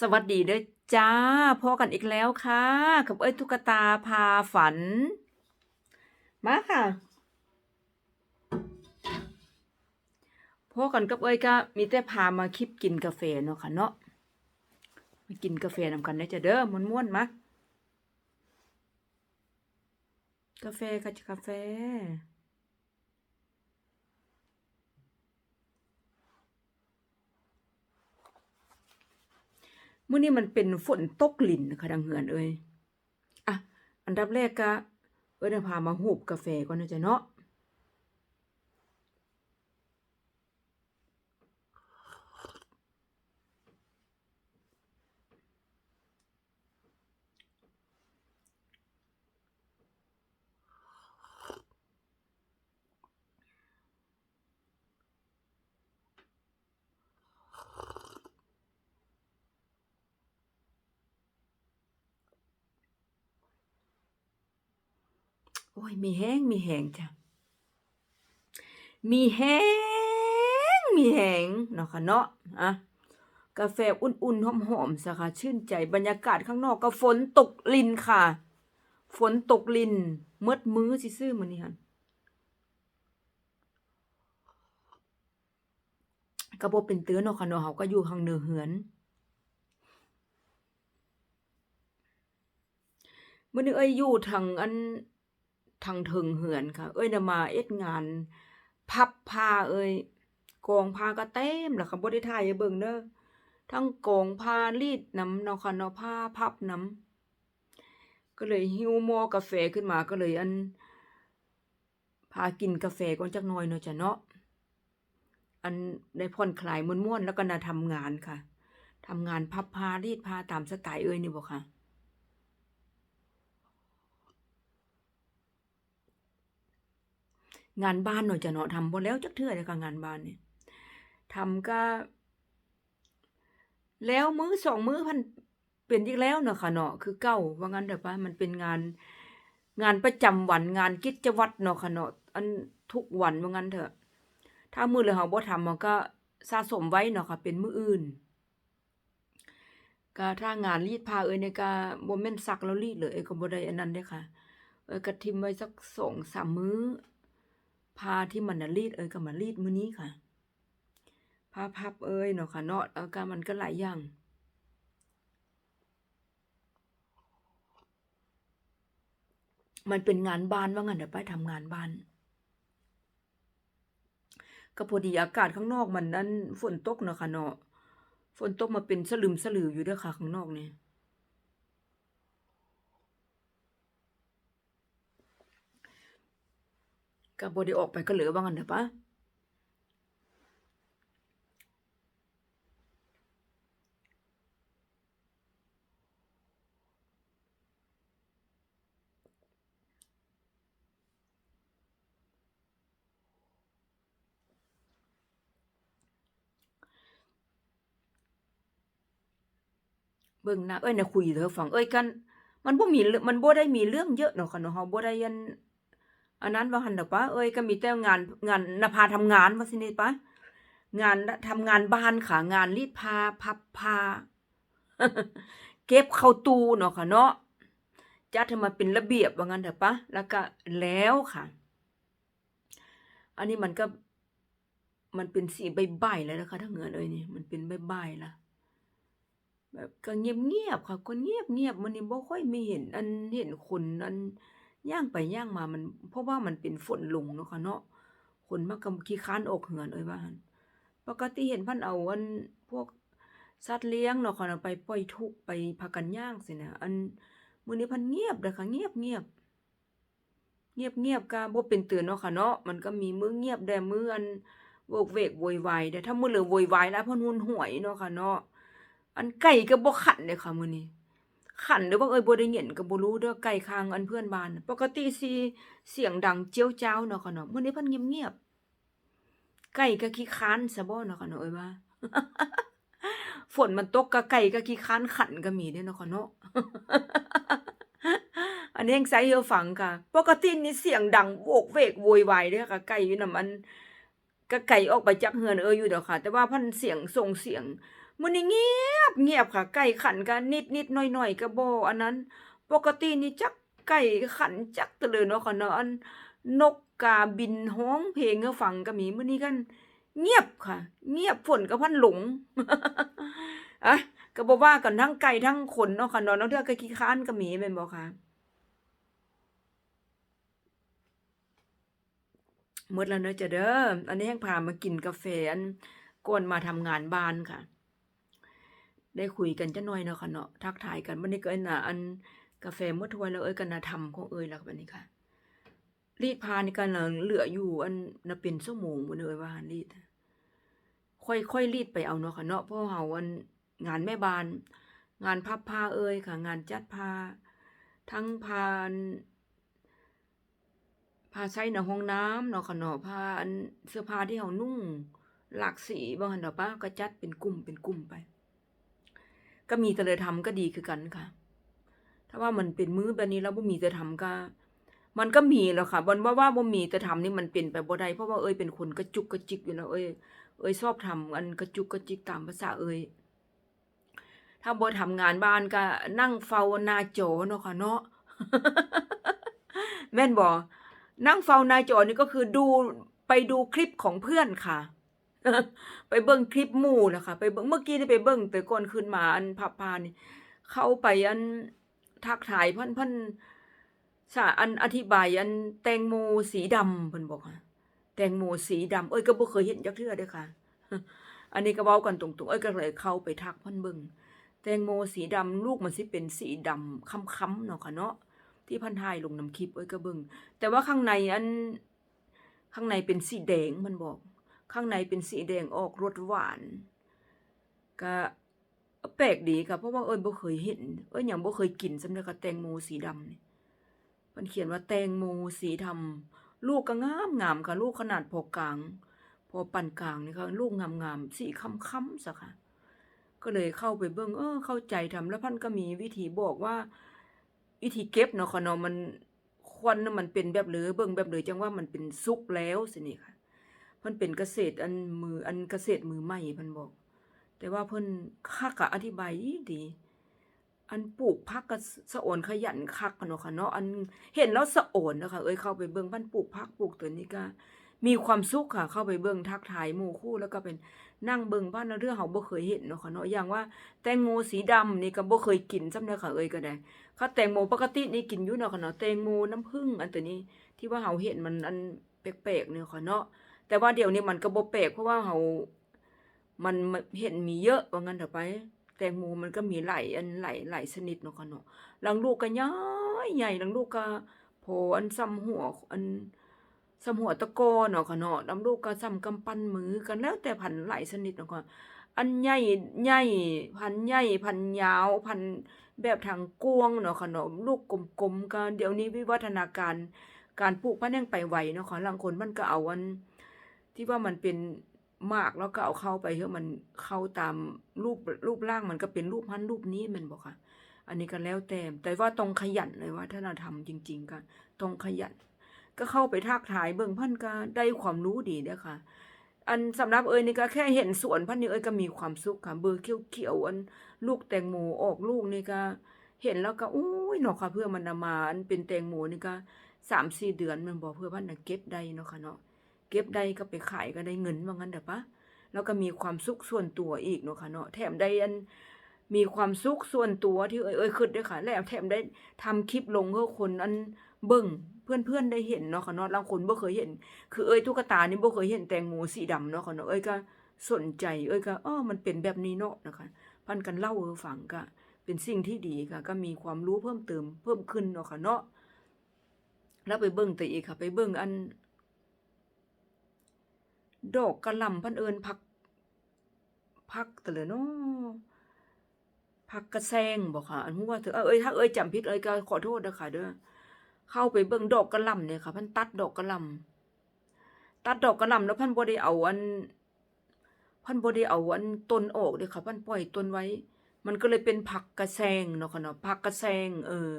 สวัสดีเด้อจ้าพอกันอีกแล้วค่ะ กับเอ้ยตุ๊กตาพาฝัน มาค่ะพอกันกับเอ้ยก็มีแต่พามาคลิปกินกาแฟเนาะค่ะเนาะมากินกาแฟนำกันได้จะเด้อม่วนๆมากาแฟค่ะจ้ะกาแฟ มื่อนี้มันเป็นฝนตกหลินค่ะดังเหือนเอ้ยอะอันดับแรกก็เอิ้นพามาหูบกาแฟก่อนนะจ๊ะเนาะ โอ้ยมีแห้งมีแหงจ้ะมีแห้งมีแหงเนาะค่ะเนาะอะกาแฟอุ่นๆหอมๆสะค่ะชื่นใจบรรยากาศข้างนอกก็ฝนตกลินค่ะ ฝนตกลินมืดมือสิซื่อมื้อนี้หั่นก็บ่เป็นเตือนเนาะค่ะเนาะเฮาก็อยู่ข้างเหนือเหือนมื้อนี้เอ้ยอยู่ทางอัน ทางเทิงเหือนค่ะ เอ้ยน่ะมาเอ็ดงาน พับผ้าเอ้ยกองผ้าก็เต็มแล้วค่ะบ่ได้ถ่ายเบิ่งเด้อทั้งกองผ้ารีดนำเนาะค่ะเนาะผ้าพับนำก็เลยหิวหม้อกาแฟขึ้นมาก็เลยอันพากินกาแฟก่อนจักหน่อยเนาะจ้ะเนาะอันได้ผ่อนคลายม่วนๆแล้วก็น่ะทำงานค่ะทำงานพับผ้ารีดผ้าตามสไตล์เอ้ยนี่บ่ค่ะ งานบ้านเนาะจ้ะเนาะทำบ่แล้วจักเทื่อเลยค่ะงานบ้านเนี่ยทำก็ แล้วมื้อสองมื้อพันเป็นอีกแล้วเนาะค่ะเนาะคือเก่าว่างั้นเถอะปะมันเป็นงาน งานประจำวันงานกิจวัตรเนาะค่ะเนาะอันทุกวันว่างั้นเถอะ ถ้ามื้อเลยเฮาบ่ทำมันก็สะสมไว้เนาะค่ะเป็นมื้ออื่นก็ถ้างานรีดผ้าเอ้ยนี่ก็บ่แม่นซักแล้วรีดเลยเอ้ยก็บ่ได้อันนั้นเด้ค่ะเอ้ยก็ทิมไว้สัก2-3มื้อ ผ้าที่มันน่ะรีดเอ้ยก็มารีดมือนี้ค่ะผ้าพับเอยเนาะค่ะเนาะแล้วก็มันก็หลายอย่างมันเป็นงานบ้านว่างั้นเดี๋ยวไปทำงานบ้าน ก็พอดีอากาศข้างนอกมันนั้นฝนตกเนาะค่ะเนาะฝนตกมาเป็นสลึมสลืออยู่ด้อค่ะข้างนอกเนี่ย ก็บ่ได้ออกไปก็เหลือว่างั้นเถอะปะเบิ่งหน้าเอ้ยนะคุยเด้อฟังเอ้ยกัน มันบ่มีมันบ่ได้มีเรื่องเยอะเนาะค่ะเนาะเฮาบ่ได้อัน อันนั้นว่าหั่นดอกปะเอ้ยก็มีแต่งานงานน่ะพาทำงานว่าซินี่ปะงานทำงานบ้านค่ะงานรีดผ้าพับผ้าเก็บเข้าตู้เนาะค่ะเนาะจัดให้มันเป็นระเบียบว่างั้นเถอะปะแล้วก็แล้วค่ะ อันนี้มันก็มันเป็นสีใบๆแล้วนะคะถ้าเงือนเอ้ยนี่มันเป็นใบๆละแบบก็เงียบๆค่ะคนเงียบๆมื้อนี้บ่ค่อยมีเห็น อันเห็นคนอัน ย่างไปย่างมามัน เพราะว่ามันเป็นฝนลงเนาะค่ะเนาะคนมันก็ขี้ค้านอกเหือนเอ้ยว่าปกติเห็นพิ่นเอาอันพวกสัตว์เลี้ยงเนาะค่ะเนาะไปปล่อยทุกไปพากันย่างซี้นะอันมื้อนี้พิ่นเงียบเด้อค่ะเงียบๆเงียบๆก็บ่เป็นเตือนเนาะค่ะเนาะมันก็มีมื้อเงียบแด่มื้ออันโวกเวกโวยวายแต่ถ้ามือเหลือโวยวายหลายเพิ่นหุนหวยเนาะค่ะเนาะอันไก่ก็บ่ขันเลยค่ะมื้อนี้ ขันหรือว่าเอ้ยบ่ได้ยินก็บ่รู้เด้อไก่ข้างอันเพื่อนบ้าน ปกติสิเสียงดังเจียวจ้าวเนาะค่ะเนาะมื้อนี้เพิ่นเงียบๆไก่ก็ขี้ค้านซะบ่เนาะค่ะเนาะเอ้ยว่าฝนมันตกก็ไก่ก็ขี้ค้านขันก็มีเด้เนาะค่ะเนาะอันนี้แฮงใส่ให้ฟังค่ะ ปกตินี่เสียงดังโวกเวกโวยวายเด้อค่ะไก่อยู่นำอันก็ไก่ออกไปจากเฮือนเอ้ยอยู่เด้อค่ะ แต่ว่าพิ่นเสียงส่งเสียง มื้อนี้เงียบเงียบค่ะ ไก่ขันก็นิดๆหน่อยๆก็บ่อันนั้น ปกตินี่จักไก่ขันจักตะเลยเนาะค่ะเนาะอันนกกาบินร้องเพลงให้ฟังก็มีมื้อนี้กัน เงียบค่ะ เงียบฝนก็พันหลงอะก็บ่ว่ากันทั้งไก่ทั้งคนเนาะค่ะเนาะลางเทือก็ขี้ค้านก็มีแม่นบ่ค่ะหมดแล้วเนาะจะเด้ออันนี้แฮ่งพามากินกาแฟอันก่อนมาทำงานบ้านค่ะ ได้คุยกันจักหน่อยเนาะค่ะเนาะทักทายกันบัดนี้ก็อันน่ะอันกาแฟหมดถ้วยแล้วเอ้ยก็น่ะทำของเอ้ยแล้วบัดนี้ค่ะ รีดผ้านี่ก็น่ะเหลืออยู่อันน่ะเป็นชั่วโมงพุ่นเอ้ยว่าหั่นรีดค่อยๆรีดไปเอาเนาะค่ะเนาะเพราะเฮาอันงานแม่บ้าน งานพับผ้าเอ้ยค่ะ งานจัดผ้าทั้งผ้านผ้าใช้ในห้องน้ำเนาะค่ะเนาะผ้าอันเสื้อผ้าที่เฮานุ่ง หลากสีบ่หั่นดอเปล่าก็จัดเป็นกลุ่มเป็นกลุ่มไป ก็มีแต่เลยทำก็ดีคือกันค่ะ ถ้าว่ามันเป็นมื้อแบบนี้แล้วบ่มีแต่ทำก็ มันก็มีแล้วค่ะบ่ว่าว่าบ่มีแต่ทำนี่มันเป็นไปบ่ได้เพราะว่าเอ้ยเป็นคนกระจุกกระจิกอยู่แล้วเอ้ยเอ้ยชอบทำอันกระจุกกระจิกตามภาษาเอ้ยถ้าบ่ทำงานบ้านก็นั่งเฝ้าหน้าจอเนาะค่ะเนาะแม่นบ่นั่งเฝ้าหน้าจอนี่ก็คือดูไปดูคลิปของเพื่อนค่ะ ไปเบิ่งคลิปหมู่น่ะค่ะ ไปเบิ่งเมื่อกี้นี่ไปเบิ่งแต่ก่อนขึ้นมาอันพับพานี่เข้าไปอันทักทายเพิ่นเพิ่นสาอันอธิบายอันแตงโมสีดำเพิ่นบอกค่ะแตงโมสีดำเอ้ยก็บ่เคยเห็นจักเทื่อเด้อค่ะ อันนี้ก็เว้ากันตรงๆเอ้ยก็เลยเข้าไปทักเพิ่นเบิ่งแตงโมสีดำลูกมันสิเป็นสีดำค้ำๆเนาะค่ะเนาะที่พันถ่ายลงนำคลิปเอ้ยก็เบิ่งแต่ว่าข้างในอันข้างในเป็นสีแดงมันบอก ข้างในเป็นสีแดงออกรสหวานก็แปลกดีค่ะเพราะว่าเอ้ยบ่เคยเห็น เอ้ยยังบ่เคยกินสำหรับกับแตงโมสีดำนี่มันเขียนว่าแตงโมสีดำลูกก็งามงามค่ะ ลูกขนาดพอกลาง พอปานกลางนี่ค่ะลูกงามๆสีค้ำๆซะค่ะ ก็เลยเข้าไปเบิ่งเออเข้าใจทำแล้วพันก็มีวิธีบอกว่า วิธีเก็บเนาะค่ะเนาะมันควันน่ะมันเป็นแบบเหลือเบิ่งแบบเหลือจังว่ามันเป็นสุกแล้วสินี่ค่ะ มันเป็นเกษตรอันมืออันเกษตรมือใหม่เพิ่นบอก แต่ว่าเพิ่นคักอะอธิบายดี อันปลูกผักก็สะโอนขยันคักอะเนาะค่ะเนาะอันเห็นแล้วสะโอนนะคะเอ้ยเข้าไปเบิ่งพันปลูกผักปลูกตัวนี้ก็มีความสุขค่ะ เข้าไปเบิ่งทักทายหมู่คู่แล้วก็เป็นนั่งเบิ่งบ้านเรื่องเฮาบ่เคยเห็นเนาะค่ะเนาะอย่างว่า แตงโมสีดำนี่ก็บ่เคยกินซ้ำเด้อค่ะเอ้ยก็ได้ค่ะ แตงโมปกตินี่กินอยู่เนาะค่ะเนาะแตงโมน้ำผึ้งอันตัวนี้ที่ว่าเฮาเห็นมันอันแปลกๆเนี่ยค่ะเนาะ แต่ว่าเดี๋ยวนี้มันก็บ่แปลกเพราะว่าเฮามันเห็นมีเยอะว่างั้นเถอะไป แตงโมมันก็มีไหลอันไหลายหลายชนิดเนาะค่ะเนาะลางลูกก็ย้ายใหญ่ลางลูกก็โผอันซ้ำหัวอันซ้ำหัวตะกอเนาะค่ะเนาะลางลูกก็ซ้ำกำปั้นมือกันแล้วแต่พันธุ์หลายชนิดเนาะค่ะอันใหญ่ใหญ่พันใหญ่พันยาวพันแบบทางกวงเนาะค่ะเนาะลูกกลมๆก็เดี๋ยวนี้วิวัฒนาการการปลูกมันยังไปไวเนาะค่ะลางคนมันก็เอาอัน ที่ว่ามันเป็นมากแล้วก็เอาเข้าไปเฮามันเข้าตามรูปรูปร่างมันก็เป็นรูปนั้นรูปนี้ม่นบ่ค่ะ อันนี้ก็แล้วแต่แต่ว่าต้องขยันเลยว่าถ้าเราทำจริง ๆก็ต้องขยัน ก็เข้าไปทักทายเบิ่งพิ่นก็ได้ความรู้ดีเด้อค่ะ อันสำหรับเอ้ยนี่ก็แค่เห็นสวนพิ่นนี่เอ้ยก็มีความสุขค่ะเบอร์เขียวๆอันลูกแตงโมออกลูกนี่ก็เห็นแล้วก็อุ้ยเนาะค่ะเพื่อมันน่ะมาอันเป็นแตงโมนี่ก็3-4เดือนม่นบ่เพื่อเพิ่นน่ะเก็บได้เนาะค่ะเนาะ เก็บได้ก็ไปขายก็ได้เงินว่างั้นเด้อปะแล้วก็มีความสุขส่วนตัวอีกเนาะค่ะเนาะแถมได้อันมีความสุขส่วนตัวที่เอ้ยเอ้ยคิดด้วยค่ะ แล้วแถมได้ทำคลิปลงให้คนอันเบิ่งเพื่อนๆได้เห็นเนาะค่ะเนาะบางคนบ่เคยเห็น คือเอ้ยตุ๊กตานี่บ่เคยเห็นแตงโมสีดำเนาะค่ะเนาะเอ้ยก็สนใจ เอ้ยก็อ้อมันเป็นแบบนี้เนาะนะคะพันกันเล่าให้ฟังก็เป็นสิ่งที่ดีค่ะ ก็มีความรู้เพิ่มเติมเพิ่มขึ้นเนาะค่ะเนาะแล้วไปเบิ่งตัวอีกค่ะ ไปเบิ่งอัน ดอกกระลำพันเอิญผักผักแต่เลยเนาะผักกระแซงบอกค่ะ อันฮู้ว่าเถอเออเอ้ยถ้าเอ้ยจำผิดเอ้ยก็ขอโทษนะคะเด้อเข้าไปเบิ่งดอกกระลำเนี่ยค่ะ พันตัดดอกกระลำตัดดอกกระลำแล้วพันบ่ได้เอาอัน พันบ่ได้เอาอันต้นออกเด้อค่ะ พันปล่อยต้นไว้ มันก็เลยเป็นผักกระแซงเนาะค่ะเนาะผักกระแซงเออ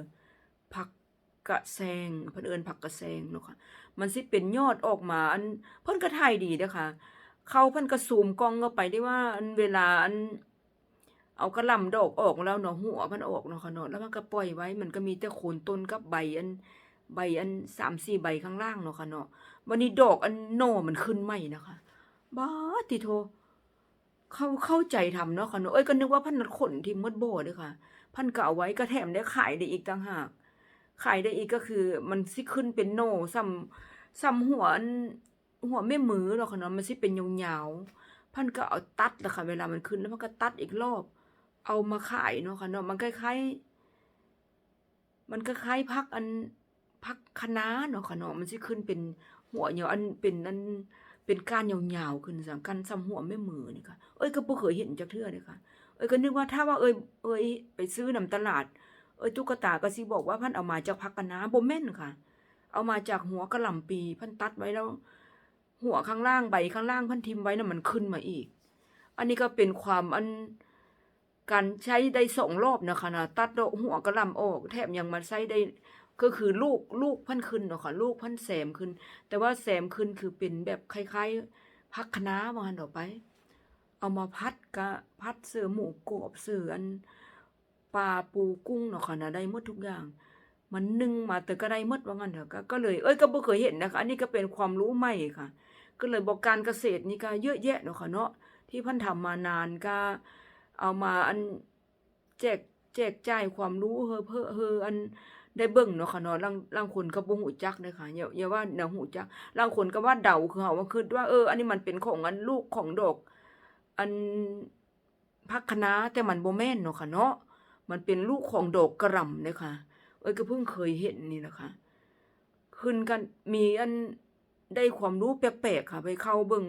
ผัก กระแซงเพิ่นเอิ้นผักกระแซงเนาะค่ะมันสิเป็นยอดออกมาอันเพิ่นก็ถ่ายดีเด้อค่ะเขาเพิ่นก็ซูมกล้องเข้าไปได้ว่าอันเวลาอันเอากระลำดอกออกแล้วเนาะหัวมันออกเนาะค่ะเนาะแล้วมันก็ปล่อยไว้มันก็มีแต่โคนต้นกับใบอันใบอัน3-4ใบข้างล่างเนาะค่ะเนาะวันนี้ดอกอันโน่มันขึ้นใหม่นะคะบ้าติโทเข้าเข้าใจทำเนาะค่ะเนาะเอ้ยก็นึกว่าพันนัดขนที่มดบ่เด้อค่ะ พันก็เอาไว้ก็แถมได้ขายได้อีกต่างหาก ขายได้อีกก็คือ มันสิขึ้นเป็นโน่ซ้ำซ้ำหัวหัวแม่มือเนาะค่ะเนาะมันสิเป็นยาวๆพันก็เอาตัดนะค่ะ เวลามันขึ้นแล้วมันก็ตัดอีกรอบ เอามาขายเนาะค่ะเนาะมันคล้ายๆมันคล้ายๆผักอันผักคณะเนาะค่ะเนาะมันสิขึ้นเป็นหัวเยาวอันเป็นอันเป็นก้านยาวๆขึ้นซ้ำกันซ้ำหัวแม่มือนี่ค่ะเอ้ยก็บ่เคยเห็นจักเทื่อเลยค่ะเอ้ยก็นึกว่าถ้าว่าเอ้ยเอ้ยไปซื้อนำตลาด เอ้ยตุ๊กตาก็สิบอกว่าพันเอามาจากผักคะน้าบ่แม่นค่ะ เอามาจากหัวกระหล่ำปี พันตัดไว้แล้ว หัวข้างล่างใบข้างล่างพันทิมไว้น่ะมันขึ้นมาอีก อันนี้ก็เป็นความอันการใช้ได้สองรอบนะคะนะตัดดอกหัวกระลำออกแถมยังมาใช้ได้ก็คือลูกลูกพันขึ้นเนาะค่ะลูกพันแซมขึ้น แต่ว่าแซมขึ้นคือเป็นแบบคล้ายๆผักคะน้าว่าหั่นดอไป เอามาพัดกะพัดเสือหมูกรอบเสืออัน ปลาปูกุ้งเนาะค่ะนะได้หมดทุกอย่าง มันนึ่งมาแต่ก็ได้หมดว่างั้นเถอะก็ก็เลยเอ้ยก็บ่เคยเห็นนะคะอันนี้ก็เป็นความรู้ใหม่ค่ะ ก็เลยบอกการเกษตรนี่ก็เยอะแยะเนาะค่ะเนาะที่พันทำมานานก็เอามาอันแจกแจกจ่ายความรู้เฮอเพอเฮออันได้เบิ่งเนาะค่ะเนาะลางลางคนก็บ่ฮู้จักเด้อค่ะอย่าอย่าว่าแนวฮู้จักลางคนก็ว่าเดาคือเฮาว่าคิดว่าเออ อันนี้มันเป็นของอันลูกของดอก อันผักคณะแต่มันโบแม่นเนาะค่ะเนาะ มันเป็นลูกของดอกกระหล่ำเด้อค่ะเอ้ยก็เพิ่งเคยเห็นนี่นะคะขึ้นกันมีอันได้ความรู้แปลกๆค่ะ ไปเข้าเบิ่ง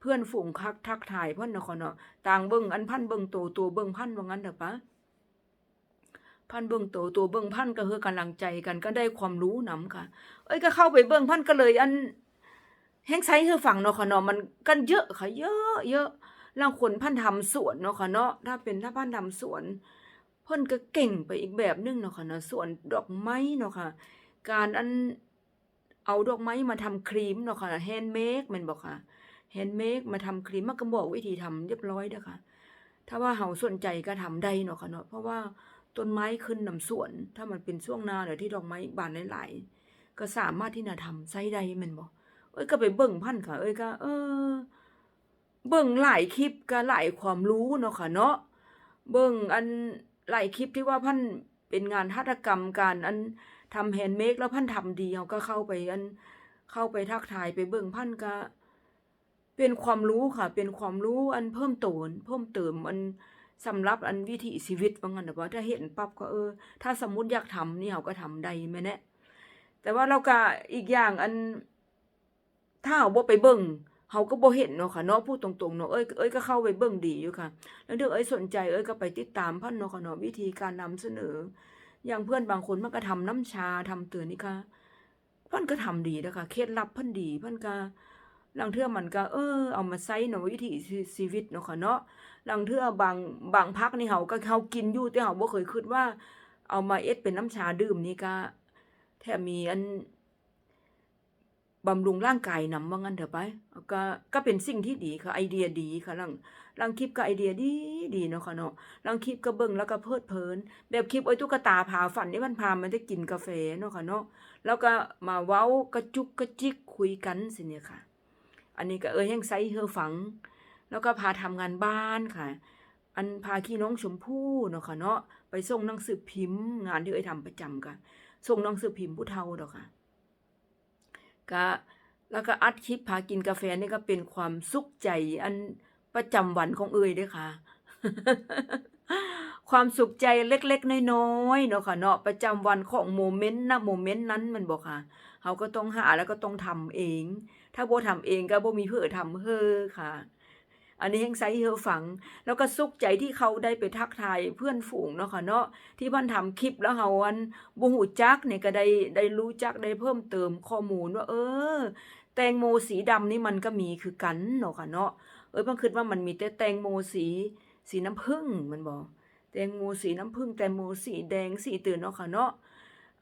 เพื่อนฝูงคักทักทายเพิ่อนเนาะค่ะเนาะต่างเบิ่งอันพันเบิ่งโตตัวเบิ่งพันว่างั้นเด้อปะพันเบิ่งโตตัวเบิ่งพันก็คือกำลังใจกันก็ได้ความรู้นํค่ะ เอ้ยก็เข้าไปเบิ่งพันก็เลย อันแฮงไซคือฝั่งเนาะค่ะเนาะมันกันเยอะค่ะ เยอะเยอะลางคนพันทำสวนเนาะค่ะเนาะถ้าเป็นถ้าพันทำสวน เพิ่นก็เก่งไปอีกแบบหนึงเนาะค่ะเนาะส่วนดอกไม้เนาะค่ะ การอันเอาดอกไม้มาทำครีมเนาะค่ะแฮนด์เมดม่นบ่ค่ะแฮนด์เมดมาทำครีมมันก็บอกวิธีทำเรียบร้อยเด้อค่ะ ถ้าว่าเฮาสนใจก็ทำได้เนาะค่ะเนาะเพราะว่าต้นไม้ขึ้นนำสวน ถ้ามันเป็นช่วงหน้าหรือที่ดอกไม้บานหลายๆก็สามารถที่จะทำใช้ได้ม่นบ่เอ้ยก็ไปเบิ่งพันค่ะ เอ้ยก็ เออ เบิ่งหลายคลิปก็หลายความรู้เนาะค่ะเนาะเบิ่งอัน หลายคลิปที่ว่าพันเป็นงานหัตถกรรมการอันทำแฮนด์เมดแล้วพันทำดีเฮาก็เข้าไปอันเข้าไปทักทายไปเบิ่งพันก็เป็นความรู้ค่ะ เป็นความรู้อันเพิ่มเติมเพิ่มเติมอันสำหรับอันวิถีชีวิตว่างั้นน่ว่าถ้าเห็นปั๊บก็เออ ถ้าสมมติอยากทำนี่เฮาก็ทำได้แม่นแนะแต่ว่าเราก็อีกอย่างอันถ้าเฮาบ่ไปเบิ่ง เฮาก็บ่เห็นเนาะค่ะเนาะพูดตรงๆเนาะเอ้ยเอ้ยก็เข้าไปเบิ่งดีอยู่ค่ะ แล้วเด้อเอ้ยสนใจเอ้ยก็ไปติดตามพิ่นเนาะค่ะเนาะวิธีการนำเสนอ อย่างเพื่อนบางคนมันก็ทำน้ำชาทำเตือนนี่ค่ะเพิ่นก็ทำดีนะคะเคล็ดลับเพิ่นดีเพิ่นก็ลางเทื่อมันก็เออเอามาใช้เนาะวิถีชีวิตเนาะค่ะเนาะลางเทื่อบางบางพักนี่เฮาก็เฮากินอยู่แต่เฮาบ่เคยคิดว่า เอามาเอ็ดเป็นน้ำชาดื่มนี่ก็แถมมีอัน บำรุงร่างกายนำว่างั้นเถอะไปก็ก็เป็นสิ่งที่ดีค่ะไอเดียดีค่ะลังลังคลิปก็ไอเดียดีดีเนาะค่ะเนาะลังคลิปก็เบิ่งแล้วก็เพลิดเพลิน แบบคลิปไอ้ตุ๊กตาพาฝันนี่มันพามันได้กินกาแฟเนาะค่ะเนาะแล้วก็มาเว้ากระจุกกระจิกคุยกันสิเนี่ยค่ะ อันนี้ก็เอ้ยแห่งไซเฮอฝัง แล้วก็พาทำงานบ้านค่ะ อันพาขี้น้องชมพู่เนาะค่ะเนาะไปส่งหนังสือพิมพ์ งานที่เอ้ยทำประจำค่ะส่งหนังสือพิมพ์ผู้เฒ่าดอกค่ะ ก็แล้วก็อัดคลิปพากินกาแฟนี่ก็เป็นความสุขใจอันประจำวันของเอ่ยด้อค่ะ ความสุขใจเล็กๆน้อยๆเนาะค่ะเนาะประจำวันของโมเมนต์นะโมเมนต์นั้นมันบอกค่ะเขาก็ต้องหาแล้วก็ต้องทำเอง ถ้าบ่ทำเองก็บ่มีเพื่อทำเฮ้อค่ะ อันนี้แห่งไซเฮอฝัง แล้วก็สุขใจที่เขาได้ไปทักทายเพื่อนฝูงเนาะค่ะเนาะที่มันทำคลิปแล้วเฮาอันบ่ฮู้จักเนี่ยก็ได้ได้รู้จักได้เพิ่มเติมข้อมูลว่า เออ แตงโมสีดำนี่มันก็มีคือกันเนาะค่ะเนาะเอ้ยบางคิดว่ามันมีแต่แตงโมสีสีน้ำผึ้งมันบ่แตงโมสีน้ำผึ้งแตงโมสีแดงสีตื่นเนาะค่ะเนาะ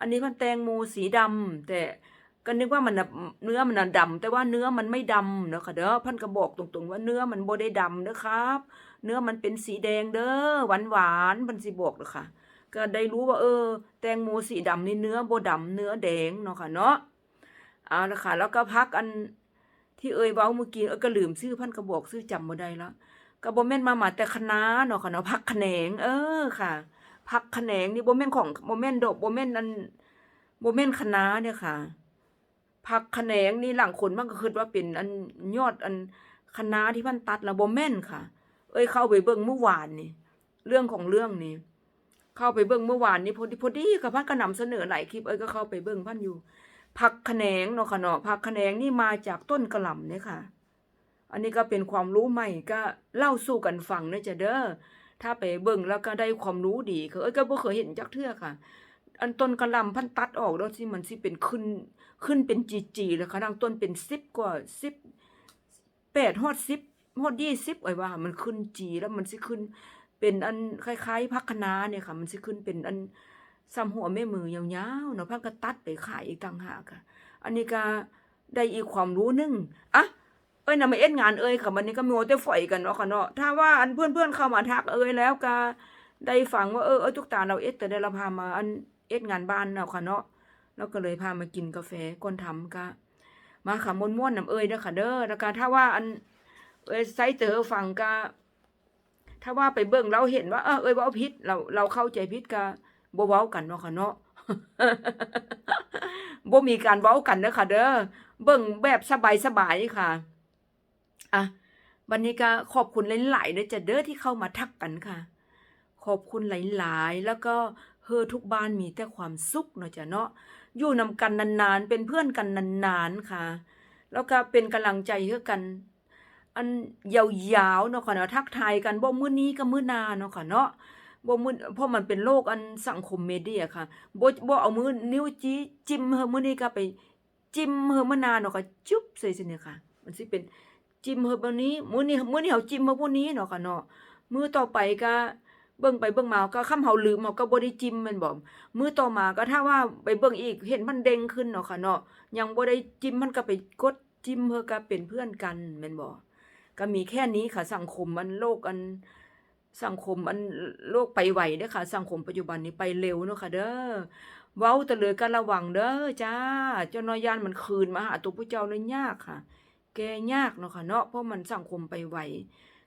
อันนี้มันแตงโมสีดำแต่ ก็นึกว่ามันเนื้อมันน่ะดำแต่ว่าเนื้อมันไม่ดำเนาะค่ะเด้อพิ่นก็บอกตรงๆ ว่าเนื้อมันบ่ได้ดำเด้อครับ เนื้อมันเป็นสีแดงเด้อหวานๆเพิ่นสิบอกเด้อค่ะ ก็ได้รู้ว่าเออ แตงโมสีดำนี่เนื้อบ่ดำเนื้อแดงเนาะค่ะเนาะเอาละค่ะ แล้วก็พักอันที่เอ่ยเว้าเมื่อกี้เออก็ลืมชื่อพิ่นก็บอกชื่อจำบ่ได้แล้วก็บ่แม่นมาหมาแต่คณะเนาะค่ะเนาะผักแหนง เออค่ะผักแหนงนี่บ่แม่นของบ่แม่นดอกบ่แม่นอันบ่แม่นคณะเนี่ยค่ะ ผักขแหนงนี่หลังคนมันก็คิดว่าเป็นอันยอดอันคณะที่มันตัดล้วบ่แม่นค่ะ เอ้ยเข้าไปเบิ่งเมื่อวานนี่ เรื่องของเรื่องนี่ เข้าไปเบิ่งเมื่อวานนี้พอดีพอดีกับพันก็นำเสนอหลายคลิปเอ้ยก็เข้าไปเบิ่งพันอยู่ ผักขแหนงเนาะค่ะเนาะผักขแหนงนี่มาจากต้นกระหล่ำเนี่ยค่ะ อันนี้ก็เป็นความรู้ใหม่ก็เล่าสู่กันฟังนะจ๊ะเด้อถ้าไปเบิ่งแล้วก็ได้ความรู้ดีคือเอ้ยก็บ่เคยเห็นจักเทื่อค่ะ อันต้นกระลำพันตัดออกแล้วสิมันสิเป็นขึ้นขึ้นเป็นจีๆแล้วค่ะดังต้นเป็น10กว่า10 8ฮอด10ฮอด20ไอ้ว่า มันขึ้นจีแล้วมันสิขึ้น เป็นอันคล้ายๆผักคะน้าเนี่ยค่ะ มันสิขึ้นเป็นอันซ้ำหัวแม่มือยาวๆเนาะพันก็ตัดไปขายอีกต่างหากค่ะ อันนี้ก็ได้อีกความรู้หนึงอะเอ้ยนำมาเอ็ดงานเอ้ยค่ะวันนี้ก็มีโอแต่ฝอยกันเนาะค่ะเนาะถ้าว่าอันเพื่อนๆเข้ามาทักเอ้ยแล้วก็ได้ฟังว่าเออเออทุกตาเราเอ็ดแต่ได้เราพามาอัน เอ็ดงานบ้านเนาะค่ะเนาะแล้วก็เลยพามากินกาแฟก่อนทำก็มาค่ะม่วนๆนำเอ้ยเด้อค่ะเด้อแล้วก็ถ้าว่าอันเอ้ยไซเตอร์ฟังก็ถ้าว่าไปเบิ่งเราเห็นว่าเออเอ้ยว้าผิดเราเราเข้าใจผิดก็บ่เว้ากันเนาะค่ะเนาะบ่มีการเว้ากันเด้อค่ะเด้อเบิ่งแบบสบายๆค่ะอะวันนี้ก็ขอบคุณหลายๆเด้อจะเด้อที่เข้ามาทักกันค่ะ ขอบคุณหลายๆ แล้วก็ เฮอทุกบ้านมีแต่ความสุขเนาะจ้ะเนาะอยู่นำกันนานๆ เป็นเพื่อนกันนานๆค่ะ แล้วก็เป็นกำลังใจให้กัน อันยาวๆเนาะค่ะเนาะทักทายกันบ่มื้อนี้ก็มื้อหน้าเนาะค่ะเนาะบ่มื้อเพราะมันเป็นโลกอันสังคมเมเดียค่ะบ่บ่เอามือนิ้วจี้จิ้มเฮอมื้อนี้ก็ไปจิ้มเฮอมื้อหน้าเนาะค่ะจุ๊บใส่ซิเนี่ยค่ะ มันสิเป็นจิ้มเฮอบันนี้มื้อนี้มื้อนี้เฮาจิ้มเฮอผู้นี้เนาะค่ะเนาะมื้อต่อไปก็ เบิ่งไปเบิ่งมาก็คำเฮาลืมเฮาก็บ่ได้จิ้มแม่นบ่มื้อต่อมาก็ถ้าว่าไปเบิ่งอีกเห็นมันเด้งขึ้นเนาะค่ะเนาะยังบ่ได้จิ้มมันก็ไปกดจิ้มเฮอก็เป็นเพื่อนกันแม่นบ่ก็มีแค่นี้ค่ะ สังคมมันโลกอันสังคมอันโลกไปไวเด้อค่ะ สังคมปัจจุบันนี้ไปเร็วเนาะค่ะ เด้อเว้าแต่เลยก็ระวังเด้อจ้า เจ้าน้อยยานมันคืนมาหาตัวผู้เจ้าเลยยากค่ะ แกยากเนาะค่ะเนาะเพราะมันสังคมไปไว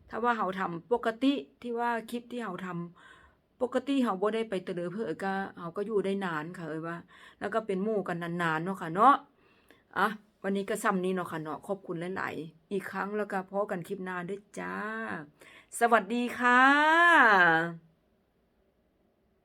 ถ้าว่าเขาทำปกติที่ว่าคลิปที่เขาทำปกติเขาบ่ได้ไปเตลิดเพื่อก็เขาก็อยู่ได้นานค่ะเอ้ยว่า แล้วก็เป็นหมู่กันนานๆเนาะค่ะเนาะอะวันนี้ก็ซ้ำนี้เนาะค่ะเนาะขอบคุณหลายๆอีกครั้งแล้วก็พบกันคลิปหน้าด้วยจ้า สวัสดีค่ะ